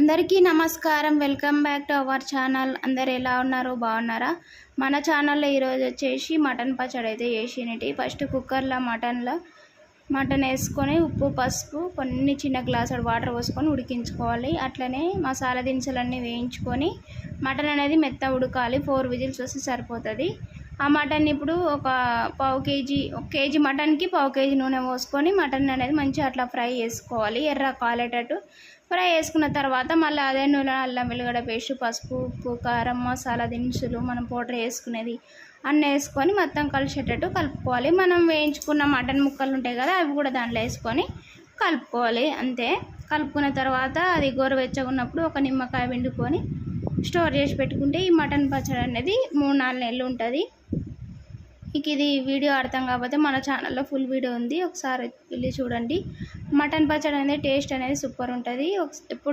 అందరికీ నమస్కారం. Welcome back to our channel. అందరు ఎలా ఉన్నారు? బాగున్నారా? మన ఛానల్లో ఈరోజు వచ్చేసి మటన్ పచ్చడి అయితే చేసినటి ఫస్ట్ కుక్కర్లో మటన్లో మటన్ వేసుకొని ఉప్పు పసుపు కొన్ని చిన్న గ్లాసుడు వాటర్ పోసుకొని ఉడికించుకోవాలి. అట్లనే మసాలా దినుసులన్నీ వేయించుకొని మటన్ అనేది మెత్త ఉడకాలి. ఫోర్ విజిల్స్ వస్తే సరిపోతుంది. ఆ మటన్ ఇప్పుడు ఒక పావు కేజీ ఒక కేజీ మటన్కి పావు కేజీ నూనె పోసుకొని మటన్ అనేది మంచిగా అట్లా ఫ్రై చేసుకోవాలి ఎర్ర కాలేటట్టు. ఫ్రై చేసుకున్న తర్వాత మళ్ళీ అదే నూనె అల్లం వెల్లిగడ్డ పేస్ట్ పసుపు ఉప్పు కారం మసాలా దినుసులు మనం పౌడర్ వేసుకునేది అన్నీ వేసుకొని మొత్తం కలిసేటట్టు కలుపుకోవాలి. మనం వేయించుకున్న మటన్ ముక్కలు ఉంటాయి కదా అవి కూడా దాంట్లో వేసుకొని కలుపుకోవాలి అంతే. కలుపుకున్న తర్వాత అది గోరువెచ్చగా ఉన్నప్పుడు ఒక నిమ్మకాయ పిండుకొని స్టోర్ చేసి పెట్టుకుంటే ఈ మటన్ పచ్చడి అనేది మూడు నాలుగు నెలలు ఉంటుంది. మీకు ఇది వీడియో అర్థం కాకపోతే మన ఛానల్లో ఫుల్ వీడియో ఉంది. ఒకసారి వెళ్ళి చూడండి. మటన్ పచ్చడి అనేది టేస్ట్ అనేది సూపర్ ఉంటుంది. ఎప్పుడు